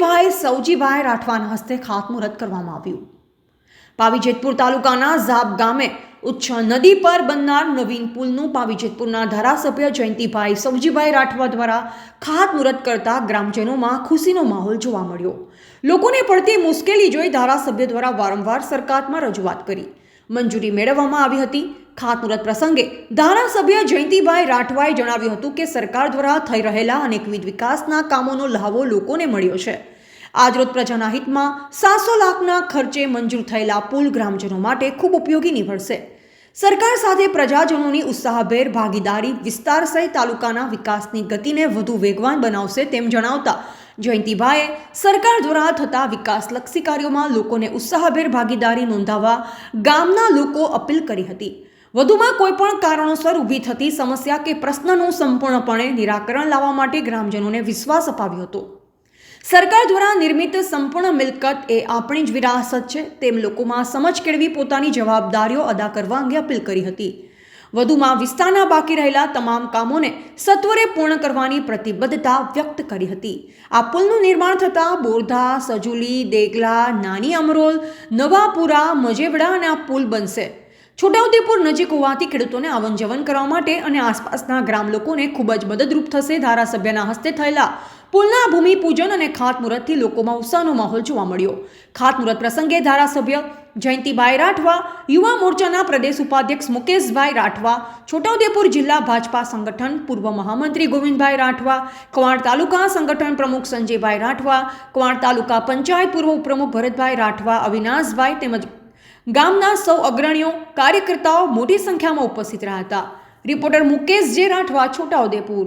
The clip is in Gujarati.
જયંતિભાઈ સૌજીભાઈ રાઠવાના હસ્તે ખાતમુહૂર્ત કરવામાં આવ્યું. પાવીજેતપુર તાલુકાના ઝાબ ગામે ઉચ્ચ નદી પર બનનાર નવીન પુલનું પાવીજેતપુરના ધારાસભ્ય જયંતિભાઈ સૌજીભાઈ રાઠવા દ્વારા ખાતમુહૂર્ત કરતા ગ્રામજનોમાં ખુશીનો માહોલ જોવા મળ્યો. લોકોને પડતી મુશ્કેલી જોઈ ધારાસભ્ય દ્વારા વારંવાર સરકારમાં રજૂઆત કરી. મંજૂરી મેળવવામાં આવી હતી. ખાતમુહૂર્ત પ્રસંગે ધારાસભ્ય જયંતિભાઈ રાઠવાએ જણાવ્યું હતું કે સરકાર દ્વારા થઈ રહેલા અનેકવિધ વિકાસના કામોનો લહાવો લોકોને મળ્યો છે. આજરોજ પ્રજાના હિતમાં સાતસો લાખના ખર્ચે મંજૂર થયેલા પુલ ગ્રામજનો માટે ખૂબ ઉપયોગી નીવડશે. સરકાર સાથે પ્રજાજનોની ઉત્સાહભેર ભાગીદારી વિસ્તાર સહિત તાલુકાના વિકાસની ગતિને વધુ વેગવાન બનાવશે તેમ જણાવતા જયંતિભાઈએ સરકાર દ્વારા થતા વિકાસલક્ષી કાર્યોમાં લોકોને ઉત્સાહભેર ભાગીદારી નોંધાવવા ગામના લોકો અપીલ કરી હતી. વધુમાં કોઈપણ કારણોસર ઊભી થતી સમસ્યા કે પ્રશ્નનું સંપૂર્ણપણે નિરાકરણ લાવવા માટે ગ્રામજનોને વિશ્વાસ અપાવ્યો હતો. સરકાર દ્વારા નિર્મિત સંપૂર્ણ મિલકત એ આપણી જ વિરાસત છે. તેમ લોકોમાં સમજ કેળવી પોતાની જવાબદારીઓ અદા કરવા અંગે અપીલ કરી હતી. વધુમાં વિસ્તારના બાકી રહેલા તમામ કામોને સત્વરે પૂર્ણ કરવાની પ્રતિબદ્ધતા વ્યક્ત કરી હતી. આ પુલનું નિર્માણ થતાં બોરધા, સજુલી, દેગલા, નાની અમરોલ, નવાપુરા, મજેવડા અને આ પુલ બનશે. છોટાઉદેપુર નજીક હોવાથી ખેડૂતોને આવન જવન કરવા માટે અને આસપાસના ગ્રામ લોકોને ખૂબ જ મદદરૂપ થશે ધારાસભ્યના હસ્તે થયેલા પુલના ભૂમિપૂજન અને ખાતમુહૂર્તથી લોકોમાં ઉત્સાહનો માહોલ જોવા મળ્યો. ખાતમુહૂર્ત પ્રસંગે ધારાસભ્ય જયંતિભાઈ રાઠવા, યુવા મોરચાના પ્રદેશ ઉપાધ્યક્ષ મુકેશભાઈ રાઠવા, છોટાઉદેપુર જિલ્લા ભાજપા સંગઠન પૂર્વ મહામંત્રી ગોવિંદભાઈ રાઠવા કવાણ તાલુકા સંગઠન પ્રમુખ સંજયભાઈ રાઠવા કવાણ તાલુકા પંચાયત પૂર્વ ઉપપ્રમુખ ભરતભાઈ રાઠવા, અવિનાશભાઈ તેમજ ગામના સૌ અગ્રણીઓ કાર્યકર્તાઓ મોટી સંખ્યામાં ઉપસ્થિત રહ્યા હતા. રિપોર્ટર મુકેશ જે રાઠવા છોટાઉદેપુર